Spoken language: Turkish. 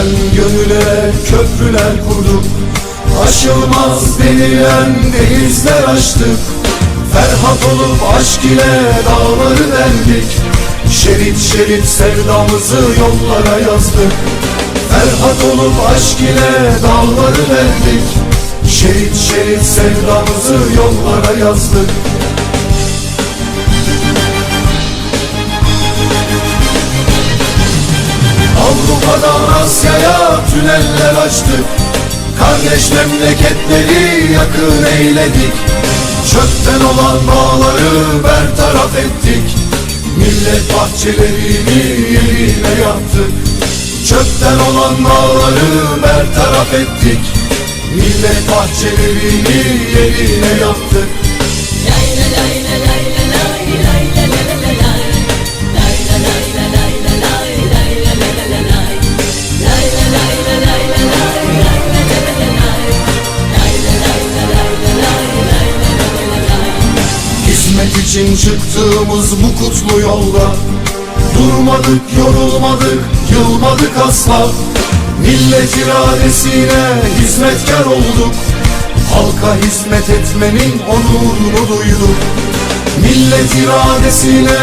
Gönülden gönüle köprüler kurduk. Aşılmaz denilen denizler açtık. Ferhat olup aşk ile dağları deldik. Şerit şerit sevdamızı yollara yazdık. Ferhat olup aşk ile dağları deldik. Şerit şerit sevdamızı yollara yazdık Avrupa'dan Asya'ya tüneller açtık Kardeş memleketleri yakın eyledik. Çöpten olan bağları bertaraf ettik. Millet bahçelerini yerine yaptık. Çöpten olan bağları bertaraf ettik. Millet bahçelerini yerine yaptık için çıktığımız bu kutlu yolda. Durmadık, yorulmadık, yılmadık asla. Millet iradesine hizmetkar olduk. Halka hizmet etmenin onurunu duyduk. Millet iradesine